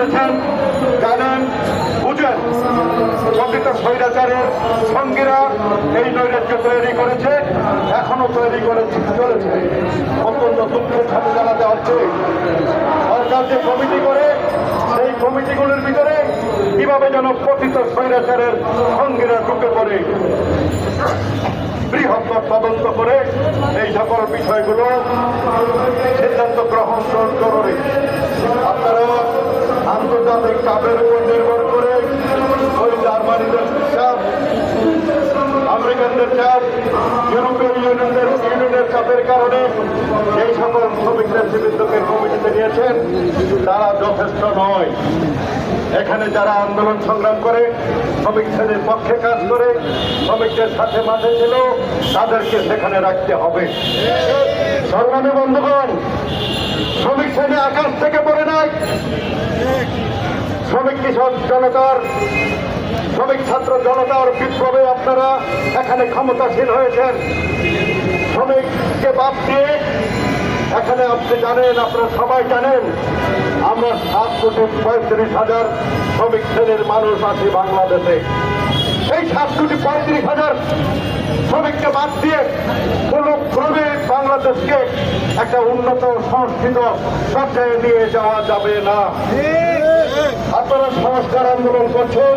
করেছেন জানেন বুঝেন, প্রকৃত স্বৈরাচারের সঙ্গীরা এই নৈরাজ্য তৈরি করেছে, এখনও তৈরি করে চলেছে। অত্যন্ত দুঃখের সাথে জানাতে হচ্ছে, সরকার যে কমিটি করে, সেই কমিটিগুলোর ভিতরে কীভাবে যেন প্রকৃত স্বৈরাচারের সঙ্গীরা ঢুকে পড়ে, বৃহত্তর তদন্ত করে এই সকল বিষয়গুলো সিদ্ধান্ত গ্রহণ জরুরি আপনারা আন্তর্জাতিক চাপের উপর নির্ভর করে ওই জার্মানিদের চাপ আমেরিকানদের চাপ ইউরোপীয় ইউনিয়নের ইউনিয়নের চাপের কারণে এই সকল শ্রমিক নেতৃবৃন্দকে নিয়েছেন তারা যথেষ্ট নয়। এখানে যারা আন্দোলন সংগ্রাম করে, শ্রমিক শ্রেণির পক্ষে কাজ করে, শ্রমিকদের সাথে মাঠে ছিল, তাদেরকে সেখানে রাখতে হবে। সংগ্রামী বন্ধুগণ, শ্রমিক শ্রেণি আকাশ থেকে পড়ে নাই। শ্রমিক কৃষক জনতার, শ্রমিক ছাত্র জনতার বিপ্লবে আপনারা এখানে ক্ষমতাসীন হয়েছেন। শ্রমিককে বাদ দিয়ে এখানে আপনি জানেন, আপনারা সবাই জানেন, আমরা সাত কোটি পঁয়ত্রিশ হাজার শ্রমিক শ্রেণির মানুষ আছি বাংলাদেশে। এই সাত কোটি পঁয়ত্রিশ হাজার শ্রমিককে বাদ দিয়ে কোনো ক্রমে বাংলাদেশকে একটা উন্নত, সংস্কৃত পর্যায়ে নিয়ে যাওয়া যাবে না। আপনারা সংস্কার আন্দোলন করছেন,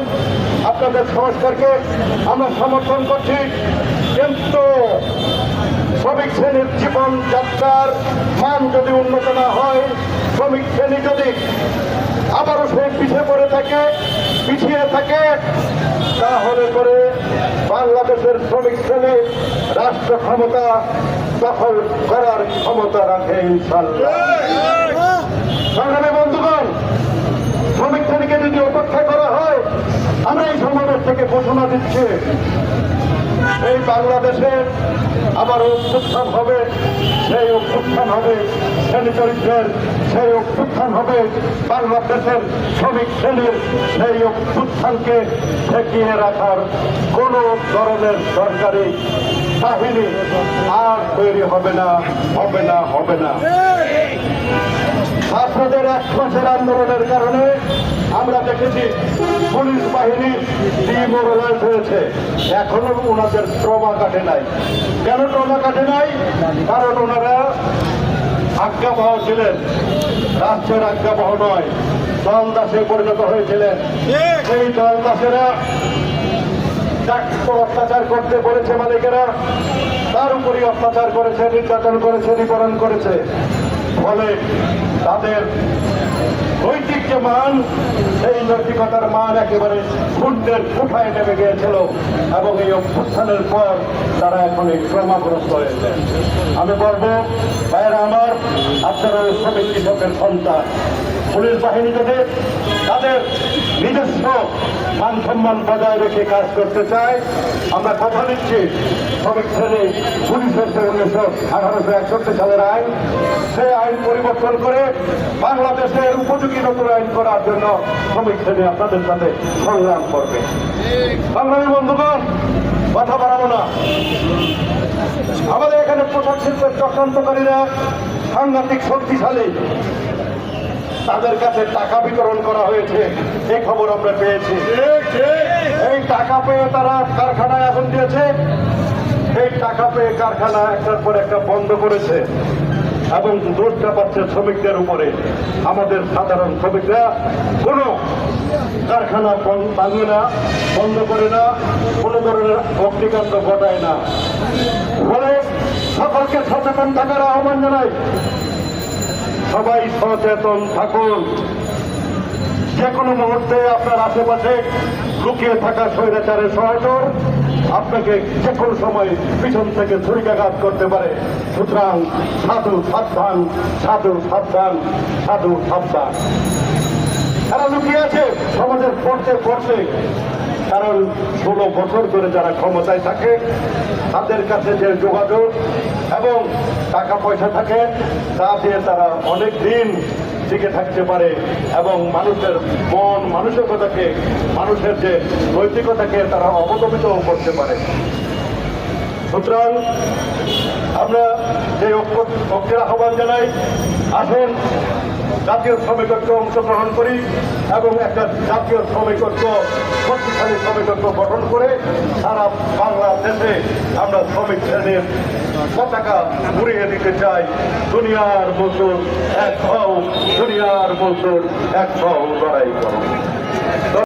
আপনাদের সংস্কারকে আমরা সমর্থন করছি। কিন্তু শ্রমিক শ্রেণির জীবন যাত্রার মান যদি উন্নত না হয়, শ্রমিক শ্রেণি যদি আবারও সে পিছিয়ে পড়ে থাকে, পিছিয়ে থাকে, তাহলে করে বাংলাদেশের শ্রমিক শ্রেণি রাষ্ট্র ক্ষমতা দখল করার ক্ষমতা রাখে ইনশাল্লাহ সংগ্রামী বন্ধুগণ, শ্রমিক শ্রেণীকে যদি হয় আমরা এই সমাবেশ থেকে ঘোষণা দিচ্ছি, এই বাংলাদেশে আবার অভ্যুত্থান হবে, সেই অভ্যুত্থান হবে, শ্রেণি চরিত্রের সেই অভ্যুত্থান হবে, বাংলাদেশের শ্রমিক শ্রেণির সেই অভ্যুত্থানকে ঠেকিয়ে রাখার কোনো ধরনের সরকারি বাহিনী আর তৈরি হবে না হবে না হবে না। ছাত্রদের এক মাসের আন্দোলনের কারণে আমরা দেখেছি পুলিশ বাহিনী ডিমোরালাইজ হয়েছে। এখনও ওনাদের ট্রমা কাটে নাই। কেন ট্রমা কাটে নাই? কারণ ওনারা আজ্ঞাবহ ছিলেন। রাষ্ট্রের আজ্ঞাবহ নয় দল দাসে পরিণত হয়েছিলেন। সেই দল দাসেরা অত্যাচার করতে বলেছে মালিকেরা, তার উপরই অত্যাচার করেছে, নির্যাতন করেছে নিবারণ করেছে। ফলে তাদের নৈতিক যে মান সেই নৈতিকতার মান একেবারে শূন্যের কোঠায় নেমে গিয়েছিল এবং এই অভ্যুত্থানের পর তারা এখন এই ক্রমাগ্রস্ত হয়েছে। আমি বলব, ভাইয়েরা আমার, আপনারা শ্রমিক কৃষকের সন্তান। পুলিশ বাহিনী যদি নিজস্ব মান সম্মান বজায় রেখে কাজ করতে চায় আমরা কথা দিচ্ছি শ্রমিক শ্রেণি পুলিশের যে উনিশশো আঠারোশো একষট্টি সালের আইন। সে আইন পরিবর্তন করে বাংলাদেশের উপযোগী নতুন আইন করার জন্য শ্রমিক শ্রেণি আপনাদের সাথে সংগ্রাম করবে। সংগ্রামী বন্ধুগণ, কথা বাড়াবো না। আমাদের এখানে পোশাক শিল্পের চক্রান্তকারীরা সাংঘাতিক শক্তিশালী। তাদের কাছে টাকা বিতরণ করা হয়েছে। এই খবর আমরা পেয়েছি। এই টাকা পেয়ে তারা কারখানায় এখন দিয়েছে। এই টাকা পেয়ে কারখানা একটার পর একটা বন্ধ করেছে এবং দোষটা পাচ্ছে শ্রমিকদের উপরে। আমাদের সাধারণ শ্রমিকরা কোনো কারখানা ভাঙে না, বন্ধ করে না, কোনো ধরনের অগ্নিকাণ্ড ঘটায় না। ফলে সকলকে সচেতন থাকার আহ্বান জানাই। সবাই সচেতন থাকুন। যে কোনো মুহূর্তে আপনার আশেপাশে লুকিয়ে থাকা স্বৈরাচারের সহায়তা আপনাকে যে কোনো সময় পিছন থেকে ছুরিকাঘাত করতে পারে। সুতরাং সাধু সাবধান সাধু সাবধান সাধু সাবধান। তারা লুকিয়ে আছে, সমাজের পড়তে পড়তে কারণ ষোলো বছর ধরে যারা ক্ষমতায় থাকে, তাদের কাছে যে যোগাযোগ এবং টাকা পয়সা থাকে, তা দিয়ে তারা অনেক দিন টিকে থাকতে পারে এবং মানুষের মন, মানসিকতাকে, মানুষের যে নৈতিকতাকে তারা অবদমিত করতে পারে। সুতরাং আমরা যে ঐক্য- ঐক্যের আহ্বান জানাই, আসুন জাতীয় শ্রমিক ঐক্য অংশগ্রহণ করি এবং একটা জাতীয় শ্রমিক ঐক্য, শক্তিশালী শ্রমিক ঐক্য গঠন করে সারা বাংলাদেশে আমরা শ্রমিক শ্রেণির পতাকা উড়িয়ে দিতে চাই। দুনিয়ার মজুর এক হও, দুনিয়ার মজুর এক হও লড়াই করো।